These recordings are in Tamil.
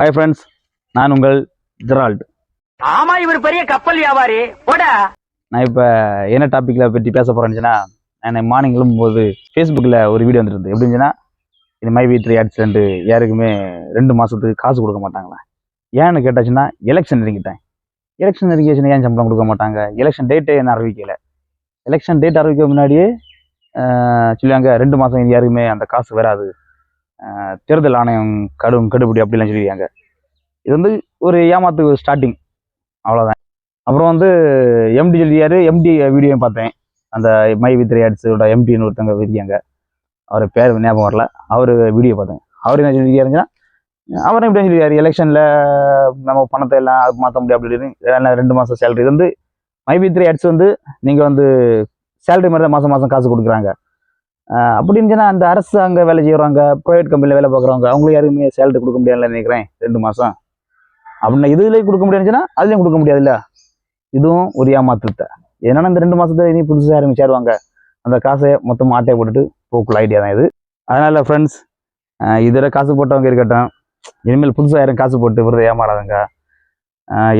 ஹாய் ஃப்ரெண்ட்ஸ் நான் உங்கள் ஜெரால்ட். ஆமா இவர் பெரிய கப்பல் வியாபாரி. போடா. நான் இப்போ என்ன டாப்பிக்கில் பற்றி பேச போகிறேன்னுச்சுன்னா நான் மார்னிங் எழும்பும்போது ஃபேஸ்புக்கில் ஒரு வீடியோ வந்துருந்து எப்படி இருந்துச்சுன்னா இந்த மை வி த்ரீ ஆக்சிடென்ட்டு யாருக்குமே ரெண்டு மாதத்துக்கு காசு கொடுக்க மாட்டாங்களா? ஏன்னு கேட்டாச்சுன்னா எலெக்ஷன் நெருங்கிட்டேன். எலெக்ஷன் நெருங்கியாச்சுன்னா ஏன் சம்பளம் கொடுக்க மாட்டாங்க? எலெக்ஷன் டேட்டே என்ன அறிவிக்கல. எலெக்ஷன் டேட் அறிவிக்க முன்னாடியே சொல்லுவாங்க ரெண்டு மாதம் யாருக்குமே அந்த காசு வராது. தேர்தல் ஆணையம் கடும் கடுபிடி அப்படிலாம் சொல்லியிருக்காங்க. இது வந்து ஒரு ஏமாத்து ஸ்டார்டிங் அவ்வளோதான் அப்புறம் வந்து எம்டி சொல்லியாரு எம்டி வீடியோ பார்த்தேன். அந்த மை வித் ஆட்ஸோட எம்டின்னு ஒருத்தவங்க இருக்காங்க அவர் பேர் ஞாபகம் வரல. அவர் வீடியோ பார்த்தேன். அவர் என்ன சொல்லியிருக்காருன்னா அவரும் இப்படி சொல்லியிருக்காரு. எலெக்ஷனில் நம்ம பணத்தை எல்லாம் அது மாற்ற முடியும் அப்படின்னு ரெண்டு மாதம் சேலரி வந்து மை த்ரீ ஆட்ஸ் வந்து நீங்கள் வந்து சேலரி மாதிரி தான் மாதம் மாதம் காசு கொடுக்குறாங்க. அப்படி இருந்துச்சுன்னா அந்த அரசு அங்கே வேலை செய்கிறவங்க ப்ரைவேட் கம்பெனியில் வேலை பார்க்குறவங்க அவங்களுக்கு யாருக்குமே சேலரி கொடுக்க முடியாதுன்னு நினைக்கிறேன். ரெண்டு மாதம் அப்படின்னா இதுலேயும் கொடுக்க முடியாதுன்னா அதுலேயும் கொடுக்க முடியாதுல்ல? இதுவும் ஒரு ஏமாத்தத்தை என்னென்னா இந்த ரெண்டு மாதத்தில் இனி புதுசாக ஆரம்பிச்சாருவாங்க அந்த காசை மொத்தமாக ஆட்டையை போட்டுட்டு போக்குள்ள ஐடியா தான் இது. அதனால் ஃப்ரெண்ட்ஸ் இதில் காசு போட்டவங்க இருக்கட்டும் இனிமேல் புதுசாக யாரும் காசு போட்டு விருது ஏமாறாதுங்க.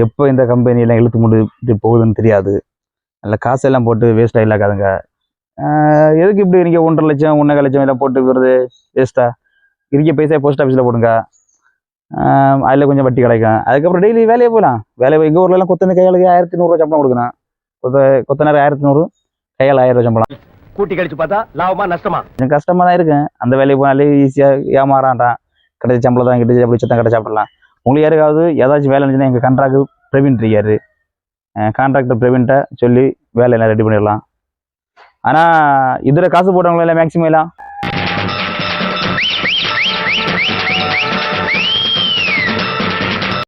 எப்போ இந்த கம்பெனியெல்லாம் இழுத்து முடிட்டு போகுதுன்னு தெரியாது. நல்ல காசெல்லாம் போட்டு வேஸ்ட்டாக இல்லாக்காதுங்க. எதுக்கு இப்படி நீங்கள் ஒன்றரை லட்சம் ஒன்றரை லட்சம் எல்லாம் போட்டு விருது வேஸ்ட்டாக இருக்க பைசா போஸ்ட் ஆஃபீஸில் போடுங்க. அதில் கொஞ்சம் வட்டி கிடைக்கும். அதுக்கப்புறம் டெய்லி வேலையே போகலாம். வேலை எங்கள் ஊர்லலாம் கொத்தனை கையாளுக்கு ஆயிரத்தி நூறுரூவா சம்பளம் கொடுக்கணும் கொத்த கொத்தனார் ஆயிரத்தி நூறு கையால் ஆயிரம் ரூபா சம்பளம். கூட்டி கழிச்சு பார்த்தா லாபமா நஷ்டமா? கொஞ்சம் கஷ்டமாக தான் இருக்கும் அந்த வேலைக்கு போனாலே ஈஸியாக ஏமாறான்டான் கிடைச்ச சம்பளம் தான் கிட்ட அப்படி சத்தம் கடை சாப்பிடலாம். உங்களுக்கு யாருக்காவது ஏதாச்சும் வேலை இருந்துச்சுன்னா எங்கள் கான்ட்ராக்ட் பிரவீன் இருக்காரு. கான்ட்ராக்டர் பிரவீன்ட்ட சொல்லி வேலை எல்லாம் ரெடி பண்ணிடலாம். ஆனால் இதில் காசு போட்டவங்களா இல்லை மேக்ஸிமம் எல்லாம்?